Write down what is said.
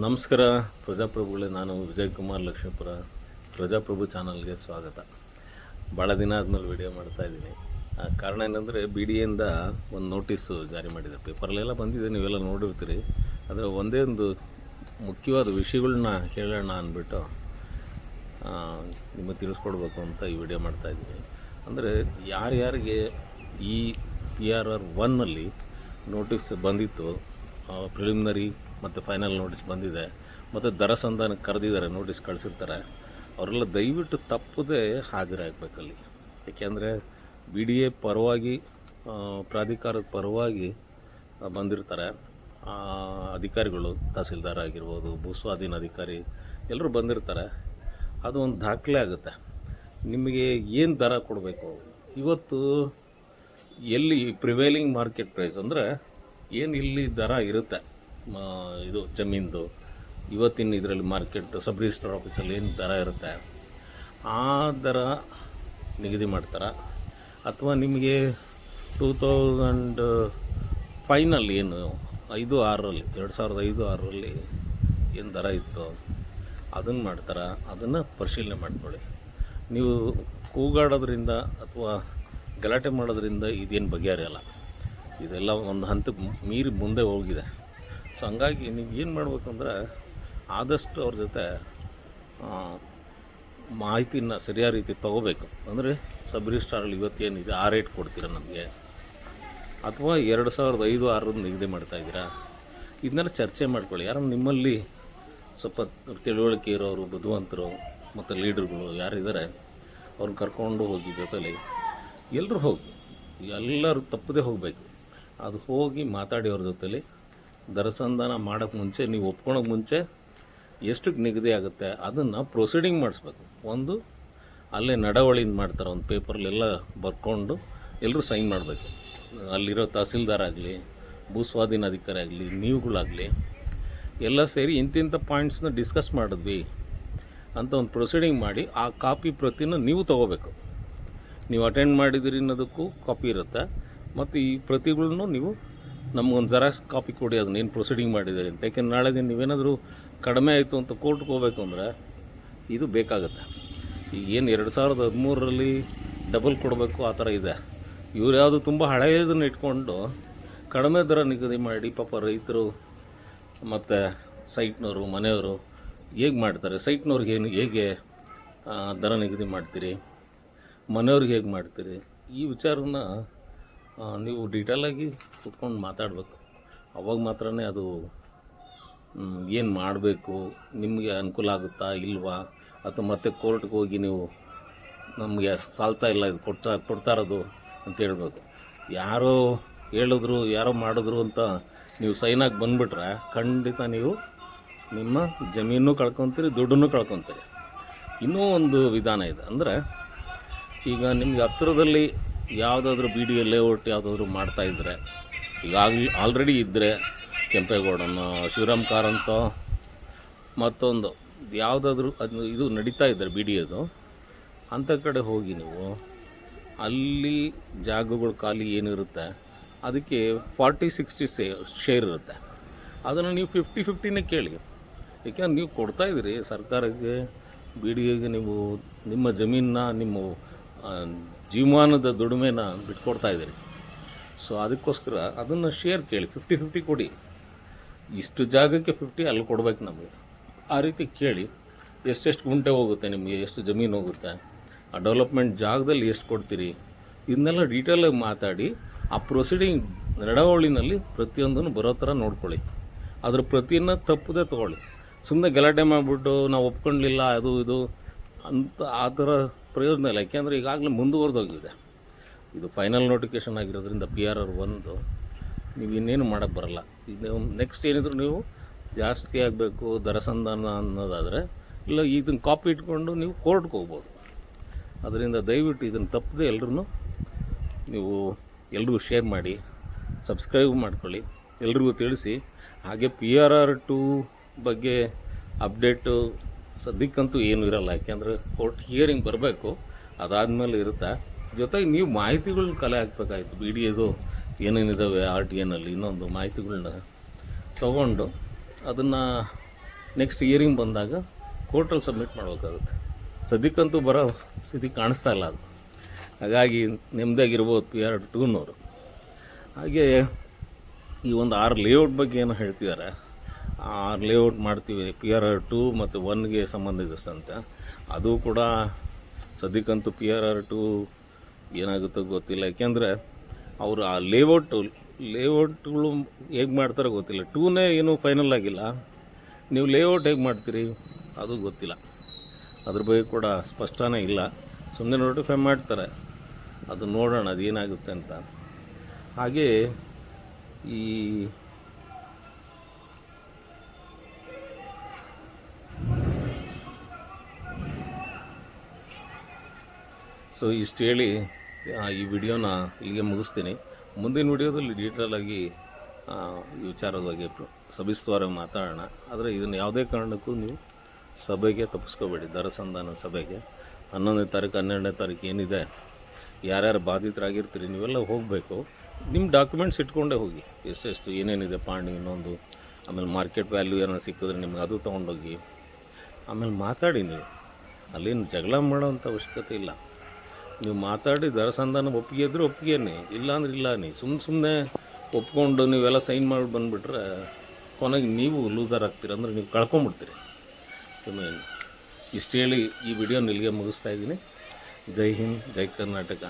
ನಮಸ್ಕಾರ ಪ್ರಜಾಪ್ರಭುಗಳೇ ನಾನು ವಿಜಯ್ ಕುಮಾರ್ ಲಕ್ಷ್ಮೀಪುರ ಪ್ರಜಾಪ್ರಭು ಚಾನಲ್ಗೆ ಸ್ವಾಗತ. ಭಾಳ ದಿನ ಆದಮೇಲೆ ವಿಡಿಯೋ ಮಾಡ್ತಾ ಇದ್ದೀನಿ. ಆ, ಕಾರಣ ಏನಂದರೆ ಬಿ ಡಿ ಎಯಿಂದ ಒಂದು ನೋಟಿಸು ಜಾರಿ ಮಾಡಿದೆ. ಪೇಪರ್ಲೆಲ್ಲ ಬಂದಿದೆ ನೀವೆಲ್ಲ ನೋಡಿರ್ತೀರಿ. ಅದರ ಒಂದೇ ಒಂದು ಮುಖ್ಯವಾದ ವಿಷಯಗಳನ್ನ ಹೇಳೋಣ ಅಂದ್ಬಿಟ್ಟು ನಿಮಗೆ ತಿಳಿಸ್ಕೊಡ್ಬೇಕು ಅಂತ ಈ ವಿಡಿಯೋ ಮಾಡ್ತಾ ಇದ್ದೀನಿ. ಅಂದರೆ ಯಾರ್ಯಾರಿಗೆ ಈ ಪಿ ಆರ್ ಆರ್ ಒನ್ನಲ್ಲಿ ನೋಟಿಸ್ ಬಂದಿತ್ತು ಪ್ರಿಲಿಮಿನರಿ ಮತ್ತು ಫೈನಲ್ ನೋಟಿಸ್ ಬಂದಿದೆ. ಮತ್ತು ದರ ಸಂಧಾನಕ್ಕೆ ಕರೆದಿದ್ದಾರೆ ನೋಟಿಸ್ ಕಳಿಸಿರ್ತಾರೆ. ಅವರೆಲ್ಲ ದಯವಿಟ್ಟು ತಪ್ಪದೇ ಹಾಜರಾಗಬೇಕಲ್ಲಿ ಏಕೆಂದರೆ ಬಿ ಡಿ ಎ ಪರವಾಗಿ ಪ್ರಾಧಿಕಾರದ ಪರವಾಗಿ ಬಂದಿರ್ತಾರೆ. ಅಧಿಕಾರಿಗಳು, ತಹಸೀಲ್ದಾರ್ ಆಗಿರ್ಬೋದು, ಭೂಸ್ವಾಧೀನ ಅಧಿಕಾರಿ, ಎಲ್ಲರೂ ಬಂದಿರ್ತಾರೆ. ಅದು ಒಂದು ದಾಖಲೆ ಆಗುತ್ತೆ. ನಿಮಗೆ ಏನು ದರ ಕೊಡಬೇಕು? ಇವತ್ತು ಎಲ್ಲಿ ಪ್ರಿವೈಲಿಂಗ್ ಮಾರ್ಕೆಟ್ ಪ್ರೈಸ್ ಅಂದರೆ ಏನು ಇಲ್ಲಿ ದರ ಇರುತ್ತೆ? ಇದು ಜಮೀನ್ದು. ಇವತ್ತಿನ ಇದರಲ್ಲಿ ಮಾರ್ಕೆಟ್ ಸಬ್ ರಿಜಿಸ್ಟರ್ ಆಫೀಸಲ್ಲಿ ಏನು ದರ ಇರುತ್ತೆ? ಆ ದರ ನಿಗದಿ ಮಾಡ್ತಾರೆ? ಅಥವಾ ನಿಮಗೆ ಟೂ ತೌಸಂಡ್ ಫೈನಲ್ಲಿ ಏನು? ಐದು ಆರರಲ್ಲಿ, ಎರಡು ಸಾವಿರದ ಐದು ಆರರಲ್ಲಿ ಏನು ದರ ಇತ್ತು ಅದನ್ನು ಮಾಡ್ತಾರೆ? ಅದನ್ನು ಪರಿಶೀಲನೆ ಮಾಡ್ಕೊಳ್ಳಿ. ನೀವು ಕೂಗಾಡೋದ್ರಿಂದ ಅಥವಾ ಗಲಾಟೆ ಮಾಡೋದ್ರಿಂದ ಇದೇನು ಬಗೆಹರಿಯಲ್ಲ. ಇದೆಲ್ಲ ಒಂದು ಹಂತಕ್ಕೆ ಮೀರಿ ಮುಂದೆ ಹೋಗಿದೆ. ಸೊ ಹಂಗಾಗಿ ನೀವು ಏನು ಮಾಡ್ಬೇಕಂದ್ರೆ ಆದಷ್ಟು ಅವ್ರ ಜೊತೆ ಮಾಹಿತಿನ ಸರಿಯಾದ ರೀತಿ ತೊಗೋಬೇಕು. ಅಂದರೆ ಸಬ್ ರಿಜಿಸ್ಟ್ರಲ್ಲಿ ಇವತ್ತೇನಿದೆ, ಆ ರೇಟ್ ಕೊಡ್ತೀರಾ ನಮಗೆ? ಅಥವಾ ಎರಡು ಸಾವಿರದ ಐದು, ಆರರಿಂದ ನಿಗದಿ ಮಾಡ್ತಾ ಇದ್ದೀರಾ? ಇದನ್ನೆಲ್ಲ ಚರ್ಚೆ ಮಾಡ್ಕೊಳ್ಳಿ. ಯಾರು ನಿಮ್ಮಲ್ಲಿ ಸ್ವಲ್ಪ ತಿಳುವಳಿಕೆ ಇರೋರು, ಬುದ್ಧಿವಂತರು, ಮತ್ತು ಲೀಡರ್ಗಳು ಯಾರಿದ್ದಾರೆ ಅವ್ರನ್ನ ಕರ್ಕೊಂಡು ಹೋಗಿ ಜೊತೆಲಿ ಎಲ್ಲರೂ ಹೋಗಿ, ಎಲ್ಲರೂ ತಪ್ಪದೇ ಹೋಗಬೇಕು. ಅದು ಹೋಗಿ ಮಾತಾಡಿ ಅವ್ರ ಜೊತೆಲಿ ದರಸಂಧಾನ ಮಾಡೋಕ್ಕೆ ಮುಂಚೆ, ನೀವು ಒಪ್ಕೊಳಕ್ಕೆ ಮುಂಚೆ ಎಷ್ಟಕ್ಕೆ ನಿಗದಿ ಆಗುತ್ತೆ, ಅದನ್ನು ಪ್ರೊಸೀಡಿಂಗ್ ಮಾಡಿಸ್ಬೇಕು. ಒಂದು, ಅಲ್ಲೇ ನಡವಳಿಯಿಂದ ಮಾಡ್ತಾರೆ, ಒಂದು ಪೇಪರ್ಲೆಲ್ಲ ಬರ್ಕೊಂಡು ಎಲ್ಲರೂ ಸೈನ್ ಮಾಡಬೇಕು. ಅಲ್ಲಿರೋ ತಹಸೀಲ್ದಾರ್ ಆಗಲಿ, ಭೂಸ್ವಾಧೀನ ಅಧಿಕಾರಿ ಆಗಲಿ, ನೀವುಗಳಾಗಲಿ, ಎಲ್ಲ ಸೇರಿ ಇಂತಿಂಥ ಪಾಯಿಂಟ್ಸ್ನ ಡಿಸ್ಕಸ್ ಮಾಡಿದ್ವಿ ಅಂತ ಒಂದು ಪ್ರೊಸೀಡಿಂಗ್ ಮಾಡಿ, ಆ ಕಾಪಿ ಪ್ರತಿನ ನೀವು ತೊಗೋಬೇಕು. ನೀವು ಅಟೆಂಡ್ ಮಾಡಿದಿರಿ ಅನ್ನೋದಕ್ಕೂ ಕಾಪಿ ಇರುತ್ತೆ, ಮತ್ತು ಈ ಪ್ರತಿಗಳನ್ನು ನೀವು ನಮಗೊಂದು ಜೆರಾಕ್ಸ್ ಕಾಪಿ ಕೊಡಿ, ಅದನ್ನ ಏನು ಪ್ರೊಸೀಡಿಂಗ್ ಮಾಡಿದ್ದೀರಿ ಅಂತ. ಯಾಕೆಂದ್ರೆ ನಾಳೆ ದಿನ ನೀವೇನಾದರೂ ಕಡಿಮೆ ಆಯಿತು ಅಂತ ಕೋರ್ಟ್ಗೆ ಹೋಗಬೇಕು ಅಂದರೆ ಇದು ಬೇಕಾಗುತ್ತೆ. ಈಗ ಏನು ಎರಡು ಸಾವಿರದ ಹದಿಮೂರರಲ್ಲಿ ಡಬಲ್ ಕೊಡಬೇಕು ಆ ಥರ ಇದೆ. ಇವ್ರು ಯಾವುದು ತುಂಬ ಹಳೆಯದನ್ನು ಇಟ್ಕೊಂಡು ಕಡಿಮೆ ದರ ನಿಗದಿ ಮಾಡಿ ಪಾಪ ರೈತರು ಮತ್ತು ಸೈಟ್ನವರು ಮನೆಯವರು ಹೇಗೆ ಮಾಡ್ತಾರೆ? ಸೈಟ್ನವ್ರಿಗೆ ಏನು ಹೇಗೆ ದರ ನಿಗದಿ ಮಾಡ್ತೀರಿ? ಮನೆಯವ್ರಿಗೆ ಹೇಗೆ ಮಾಡ್ತೀರಿ? ಈ ವಿಚಾರನ ನೀವು ಡೀಟೇಲಾಗಿ ಕುತ್ಕೊಂಡು ಮಾತಾಡಬೇಕು. ಅವಾಗ ಮಾತ್ರನೇ ಅದು ಏನು ಮಾಡಬೇಕು, ನಿಮಗೆ ಅನುಕೂಲ ಆಗುತ್ತಾ ಇಲ್ವಾ? ಅಥವಾ ಮತ್ತೆ ಕೋರ್ಟ್ಗೆ ಹೋಗಿ ನೀವು ನಮಗೆ ಸಾಲ್ತಾ ಇಲ್ಲ, ಇದು ಕೊಡ್ತಾ ಕೊಡ್ತಾ ಇರೋದು ಅಂತ ಹೇಳ್ಬೇಕು. ಯಾರೋ ಹೇಳಿದ್ರು, ಯಾರೋ ಮಾಡಿದ್ರು ಅಂತ ನೀವು ಸೈನಾಗಿ ಬಂದುಬಿಟ್ರೆ ಖಂಡಿತ ನೀವು ನಿಮ್ಮ ಜಮೀನು ಕಳ್ಕೊತೀರಿ, ದುಡ್ಡನ್ನು ಕಳ್ಕೊತೀರಿ. ಇನ್ನೂ ಒಂದು ವಿಧಾನ ಇದೆ. ಅಂದರೆ ಈಗ ನಿಮ್ಗೆ ಹತ್ತಿರದಲ್ಲಿ ಯಾವುದಾದ್ರೂ ಬಿ ಡಿ ಎ ಲೇಔಟ್ ಯಾವುದಾದ್ರೂ ಮಾಡ್ತಾಯಿದ್ರೆ ಈಗ ಆಗಲಿ ಆಲ್ರೆಡಿ ಇದ್ದರೆ ಕೆಂಪೇಗೌಡನೋ, ಶಿವರಾಮ್ ಕಾರಂತೋ ಮತ್ತೊಂದು, ಯಾವುದಾದ್ರೂ ಅದು ಇದು ನಡೀತಾ ಇದ್ದಾರೆ ಬಿ ಡಿ ಎದು ಅಂಥ ಕಡೆ ಹೋಗಿ ನೀವು, ಅಲ್ಲಿ ಜಾಗಗಳು ಖಾಲಿ ಏನಿರುತ್ತೆ, ಅದಕ್ಕೆ ಫಾರ್ಟಿ ಸಿಕ್ಸ್ಟಿ ಸೇ ಶೇರ್ ಇರುತ್ತೆ. ಅದನ್ನು ನೀವು ಫಿಫ್ಟಿ ಫಿಫ್ಟಿನೇ ಕೇಳಿ. ಏಕೆಂದ್ರೆ ನೀವು ಕೊಡ್ತಾ ಇದ್ದೀರಿ ಸರ್ಕಾರಕ್ಕೆ ಬಿ ಡಿ ಎಗೆ ನೀವು ನಿಮ್ಮ ಜಮೀನನ್ನ, ನಿಮ್ಮ ಜೀವಮಾನದ ದುಡಿಮೆನ ಬಿಟ್ಕೊಡ್ತಾ ಇದ್ದೀರಿ. ಸೊ ಅದಕ್ಕೋಸ್ಕರ ಅದನ್ನು ಶೇರ್ ಕೇಳಿ. ಫಿಫ್ಟಿ ಫಿಫ್ಟಿ ಕೊಡಿ. ಇಷ್ಟು ಜಾಗಕ್ಕೆ ಫಿಫ್ಟಿ ಅಲ್ಲಿ ಕೊಡ್ಬೇಕು ನಮಗೆ. ಆ ರೀತಿ ಕೇಳಿ. ಎಷ್ಟೆಷ್ಟು ಗುಂಟೆ ಹೋಗುತ್ತೆ ನಿಮಗೆ? ಎಷ್ಟು ಜಮೀನು ಹೋಗುತ್ತೆ? ಆ ಡೆವಲಪ್ಮೆಂಟ್ ಜಾಗದಲ್ಲಿ ಎಷ್ಟು ಕೊಡ್ತೀರಿ? ಇದನ್ನೆಲ್ಲ ಡೀಟೇಲಾಗಿ ಮಾತಾಡಿ, ಆ ಪ್ರೊಸೀಡಿಂಗ್ ನಡವಳಿನಲ್ಲಿ ಪ್ರತಿಯೊಂದನ್ನು ಬರೋ ಥರ ನೋಡ್ಕೊಳ್ಳಿ. ಅದ್ರ ಪ್ರತಿಯನ್ನು ತಪ್ಪದೇ ತೊಗೊಳ್ಳಿ. ಸುಮ್ಮನೆ ಗಲಾಟೆ ಮಾಡಿಬಿಟ್ಟು ನಾವು ಒಪ್ಕೊಂಡಿಲ್ಲ, ಅದು ಇದು ಅಂತ ಆ ಥರ ಪ್ರಯೋಜನ ಇಲ್ಲ. ಯಾಕೆಂದರೆ ಈಗಾಗಲೇ ಮುಂದುವರೆದೋಗಿದೆ. ಇದು ಫೈನಲ್ ನೋಟಿಫಿಕೇಷನ್ ಆಗಿರೋದ್ರಿಂದ ಪಿ ಆರ್ ಆರ್ ಒಂದು, ನೀವು ಇನ್ನೇನು ಮಾಡೋಕ್ಕೆ ಬರಲ್ಲ. ಇದು ನೆಕ್ಸ್ಟ್ ಏನಿದ್ರು ನೀವು ಜಾಸ್ತಿ ಆಗಬೇಕು ದರಸಂಧಾನ ಅನ್ನೋದಾದರೆ, ಇಲ್ಲ ಇದನ್ನು ಕಾಪಿ ಇಟ್ಕೊಂಡು ನೀವು ಕೋರ್ಟ್ಗೆ ಹೋಗ್ಬೋದು. ಅದರಿಂದ ದಯವಿಟ್ಟು ಇದನ್ನು ತಪ್ಪದೆ ಎಲ್ಲರೂ ನೀವು ಎಲ್ರಿಗೂ ಶೇರ್ ಮಾಡಿ ಸಬ್ಸ್ಕ್ರೈಬ್ ಮಾಡ್ಕೊಳ್ಳಿ. ಎಲ್ರಿಗೂ ತಿಳಿಸಿ. ಹಾಗೆ ಪಿ ಆರ್ ಆರ್ ಟು ಬಗ್ಗೆ ಅಪ್ಡೇಟು ಸದ್ಯಕ್ಕಂತೂ ಏನೂ ಇರಲ್ಲ. ಯಾಕೆಂದ್ರೆ ಕೋರ್ಟ್ ಹಿಯರಿಂಗ್ ಬರಬೇಕು, ಅದಾದಮೇಲೆ ಇರುತ್ತೆ? ಜೊತೆಗೆ ನೀವು ಮಾಹಿತಿಗಳನ್ನ ಕಲೆ ಹಾಕ್ಬೇಕಾಯ್ತು. ಬಿ ಡಿ ಎದು ಏನೇನಿದ್ದಾವೆ ಆರ್ ಟಿ ಎನಲ್ಲಿ ಇನ್ನೊಂದು ಮಾಹಿತಿಗಳನ್ನ ತಗೊಂಡು ಅದನ್ನು ನೆಕ್ಸ್ಟ್ ಇಯರಿಂಗ್ ಬಂದಾಗ ಕೋರ್ಟಲ್ಲಿ ಸಬ್ಮಿಟ್ ಮಾಡಬೇಕಾಗುತ್ತೆ. ಸದ್ಯಕ್ಕಂತೂ ಬರೋ ಸ್ಥಿತಿ ಕಾಣಿಸ್ತಾ ಇಲ್ಲ ಅದು. ಹಾಗಾಗಿ ನೆಮ್ಮದಿಯಾಗಿರ್ಬೋದು ಎರಡು ಟೂನವರು ಹಾಗೆ ಈ ಒಂದು ಆರು ಲೇಔಟ್ ಬಗ್ಗೆ ಏನೋ ಹೇಳ್ತಿದ್ದಾರೆ. ಆರು ಲೇಔಟ್ ಮಾಡ್ತೀವಿ ಪಿ ಆರ್ ಆರ್ ಟು ಮತ್ತು ಒನ್ಗೆ ಸಂಬಂಧಿಸಿದಂತೆ. ಅದು ಕೂಡ ಸದ್ಯಕ್ಕಂತೂ ಪಿ ಆರ್ ಆರ್ ಟು ಏನಾಗುತ್ತೋ ಗೊತ್ತಿಲ್ಲ. ಯಾಕೆಂದರೆ ಅವರು ಆ ಲೇಔಟು, ಲೇಔಟ್ಗಳು ಹೇಗೆ ಮಾಡ್ತಾರೋ ಗೊತ್ತಿಲ್ಲ. ಟೂನೇ ಏನೂ ಫೈನಲ್ ಆಗಿಲ್ಲ. ನೀವು ಲೇಔಟ್ ಹೇಗೆ ಮಾಡ್ತೀರಿ ಅದು ಗೊತ್ತಿಲ್ಲ. ಅದ್ರ ಬಗ್ಗೆ ಕೂಡ ಸ್ಪಷ್ಟನೇ ಇಲ್ಲ. ಸುಮ್ಮನೆ ನೋಟಿಫೈ ಮಾಡ್ತಾರೆ. ಅದು ನೋಡೋಣ ಅದು ಏನಾಗುತ್ತೆ ಅಂತ. ಹಾಗೆ ಈ ಸೊ, ಇಷ್ಟು ಹೇಳಿ ಈ ವಿಡಿಯೋನ ಇಲ್ಲಿಗೆ ಮುಗಿಸ್ತೀನಿ. ಮುಂದಿನ ವಿಡಿಯೋದಲ್ಲಿ ಡೀಟೇಲ್ ಆಗಿ ಈ ವಿಚಾರದ ಬಗ್ಗೆ ಸಭಿಸ್ತಾರೆ ಮಾತಾಡೋಣ. ಆದರೆ ಇದನ್ನು ಯಾವುದೇ ಕಾರಣಕ್ಕೂ ನೀವು ಸಭೆಗೆ ತಪ್ಪಿಸ್ಕೋಬೇಡಿ. ದರಸಂಧಾನ ಸಭೆಗೆ. ಹನ್ನೊಂದನೇ ತಾರೀಕು, ಹನ್ನೆರಡನೇ ತಾರೀಕು ಏನಿದೆ, ಯಾರ್ಯಾರು ಬಾಧಿತರಾಗಿರ್ತೀರಿ, ನೀವೆಲ್ಲ ಹೋಗಬೇಕು. ನಿಮ್ಮ ಡಾಕ್ಯುಮೆಂಟ್ಸ್ ಇಟ್ಕೊಂಡೇ ಹೋಗಿ. ಎಷ್ಟೆಷ್ಟು ಏನೇನಿದೆ ಪಾಣಿ ಇನ್ನೊಂದು, ಆಮೇಲೆ ಮಾರ್ಕೆಟ್ ವ್ಯಾಲ್ಯೂ ಏನಾರು ಸಿಕ್ಕಿದ್ರೆ ನಿಮ್ಗೆ ಅದು ತೊಗೊಂಡೋಗಿ. ಆಮೇಲೆ ಮಾತಾಡಿ ನೀವು. ಅಲ್ಲೇನು ಜಗಳ ಮಾಡೋವಂಥ ಅವಶ್ಯಕತೆ ಇಲ್ಲ. ನೀವು ಮಾತಾಡಿ ದರಸಂಧಾನ ಒಪ್ಪಿಗೆ ಇದ್ರೆ ಒಪ್ಪಿಗೆನೇ. ಇಲ್ಲ ಅಂದ್ರೆ ಇಲ್ಲ ನೀ. ಸುಮ್ಮನೆ ಸುಮ್ಮನೆ ಒಪ್ಕೊಂಡು ನೀವೆಲ್ಲ ಸೈನ್ ಮಾಡಿ ಬಂದುಬಿಟ್ರೆ ಕೊನೆಗೆ ನೀವು ಲೂಸರ್ ಆಗ್ತೀರ ಅಂದರೆ ನೀವು ಕಳ್ಕೊಂಬಿಡ್ತೀರಿ. ಇಷ್ಟು ಹೇಳಿ ಈ ವಿಡಿಯೋ ನಿಲ್ಗೆ ಮುಗಿಸ್ತಾ ಇದ್ದೀನಿ. ಜೈ ಹಿಂದ್, ಜೈ ಕರ್ನಾಟಕ.